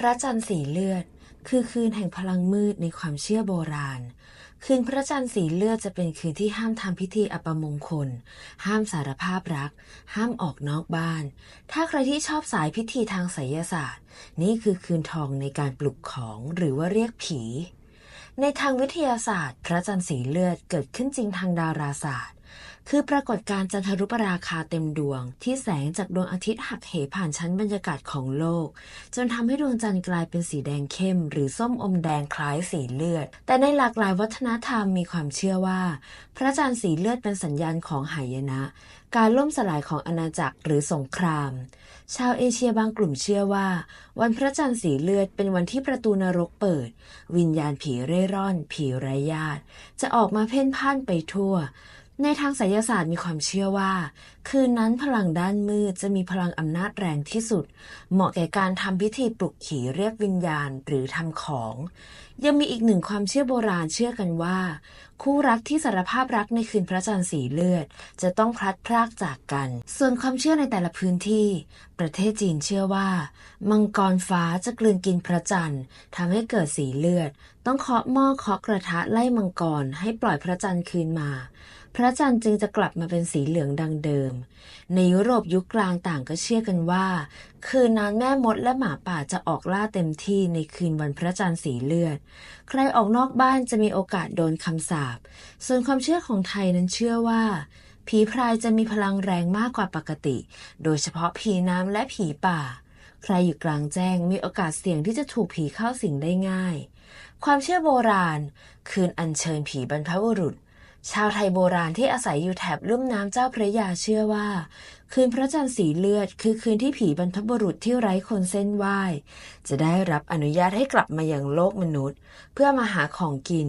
พระจันทร์สีเลือด คือคืนแห่งพลังมืดในความเชื่อโบราณ คืนพระจันทร์สีเลือดจะเป็นคืนที่ห้ามทำพิธีอัปมงคล ห้ามสารภาพรัก ห้ามออกนอกบ้าน ถ้าใครที่ชอบสายพิธีทางไสยศาสตร์ นี่คือคืนทองในการปลุกของหรือว่าเรียกผีในทางวิทยาศาสตร์ พระจันทร์สีเลือดเกิดขึ้นจริงทางดาราศาสตร์คือปรากฏการณ์จันทรุปราคาเต็มดวง ที่แสงจากดวงอาทิตย์หักเหผ่านชั้นบรรยากาศของโลก จนทำให้ดวงจันทร์กลายเป็นสีแดงเข้ม หรือส้มอมแดงคล้ายสีเลือด แต่ในหลากหลายวัฒนธรรมมีความเชื่อว่า พระจันทร์สีเลือดเป็นสัญญาณของหายนะ การล่มสลายของอาณาจักรหรือสงคราม ชาวเอเชียบางกลุ่มเชื่อว่า วันพระจันทร์สีเลือดเป็นวันที่ประตูนรกเปิด วิญญาณผีเร่ร่อน ผีไร้ญาติจะออกมาเพ่นพ่านไปทั่ว ในทางไสยศาสตร์มีความเชื่อว่า คืนนั้นพลังด้านมืดจะมีพลังอำนาจแรงที่สุด เหมาะแก่การทำพิธีปลุกผีเรียกวิญญาณหรือทำของ ยังมีอีกหนึ่งความเชื่อโบราณเชื่อกันว่า คู่รักที่สารภาพรักในคืนพระจันทร์สีเลือด จะต้องพลัดพรากจากกัน ส่วนความเชื่อในแต่ละพื้นที่ ประเทศจีนเชื่อว่า มังกรฟ้าจะกลืนกินพระจันทร์ทำให้เกิดสีเลือด ต้องเคาะหม้อเคาะกระทะไล่มังกรให้ปล่อยพระจันทร์คืนมา พระจันทร์จึงจะกลับมาเป็นสีเหลืองดังเดิม ในยุโรปยุคกลางต่างก็เชื่อกันว่า คืนนั้นแม่มดและหมาป่าจะออกล่าเต็มที่ในคืนวันพระจันทร์สีเลือด ใครออกนอกบ้านจะมีโอกาสโดนคำสาป ส่วนความเชื่อของไทยนั้นเชื่อว่า ผีพรายจะมีพลังแรงมากกว่าปกติ โดยเฉพาะผีน้ำและผีป่า ใครอยู่กลางแจ้งมีโอกาสเสี่ยงที่จะถูกผีเข้าสิงได้ง่าย ความเชื่อโบราณ คืนอัญเชิญผีบรรพบุรุษ ชาวไทยโบราณที่อาศัยอยู่แถบลุ่มน้ำเจ้าพระยาเชื่อว่า คืนพระจันทร์สีเลือด คือคืนที่ผีบรรพบุรุษที่ไร้คนเส้นไหว้จะได้รับอนุญาตให้กลับมายังโลกมนุษย์ เพื่อมาหาของกิน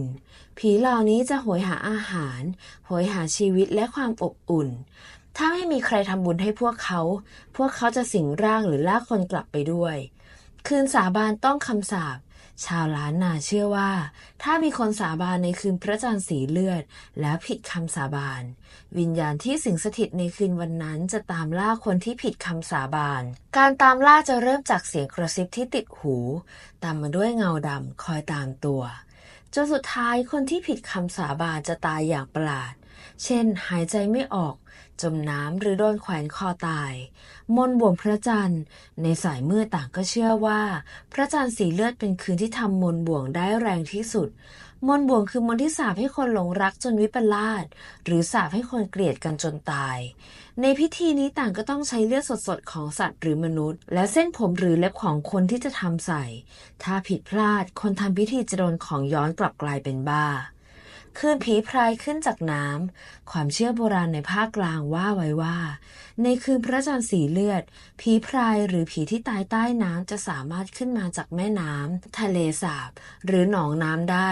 ผีเหล่านี้จะโหยหาอาหาร โหยหาชีวิตและความอบอุ่น ถ้าไม่มีใครทำบุญให้พวกเขา พวกเขาจะสิงร่างหรือลากคนกลับไปด้วย คืนสาบานต้องคำสาป ชาวล้านนาเชื่อว่า ถ้ามีคนสาบานในคืนพระจันทร์สีเลือด แล้วผิดคำสาบาน วิญญาณที่สิงสถิตในคืนวันนั้นจะตามล่าคนที่ผิดคำสาบาน การตามล่าจะเริ่มจากเสียงกระซิบที่ติดหู ตามมาด้วยเงาดำคอยตามตัวจนสุดท้ายคนที่ผิดคำสาบานจะตายอย่างประหลาด เช่น หายใจไม่ออก จมน้ำหรือโดนแขวนคอตาย มนบ่วงพระจันทร์ ในสายมืดต่างก็เชื่อว่า พระจันทร์สีเลือดเป็นคืนที่ทำมนบ่วงได้แรงที่สุด มนบ่วงคือมนที่สาปให้คนหลงรักจนวิปลาสหรือสาปให้คนเกลียดกันจนตาย ในพิธีนี้ต่างก็ต้องใช้เลือดสดๆของสัตว์หรือมนุษย์ และเส้นผมหรือเล็บของคนที่จะทำใส่ ถ้าผิดพลาดคนทำพิธีจะโดนของย้อนกลับกลายเป็นบ้า คืนผีพรายขึ้นจากน้ำ ความเชื่อโบราณในภาคกลางว่าไว้ว่า ในคืนพระจันทร์สีเลือด ผีพรายหรือผีที่ตายใต้น้ำจะสามารถขึ้นมาจากแม่น้ำทะเลสาบ หรือหนองน้ำได้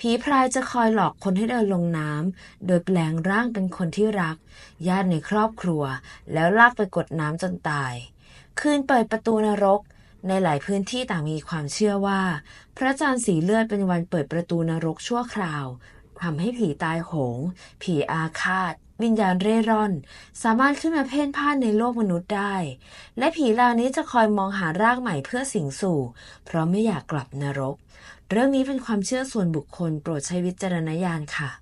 ผีพรายจะคอยหลอกคนให้เดินลงน้ำโดยแปลงร่างเป็นคนที่รัก ญาติในครอบครัว แล้วลากไปกดน้ำจนตาย คืนเปิดประตูนรกในหลายพื้นที่ต่างมีความเชื่อว่า พระจันทร์สีเลือดเป็นวันเปิดประตูนรกชั่วคราว ทำให้ผีตายโหง ผีอาฆาต วิญญาณเร่ร่อน สามารถขึ้นมาเพ่นพ่านในโลกมนุษย์ได้ และผีเหล่านี้จะคอยมองหารากใหม่เพื่อสิงสู่ เพราะไม่อยากกลับนรก เรื่องนี้เป็นความเชื่อส่วนบุคคลโปรดใช้วิจารณญาณค่ะ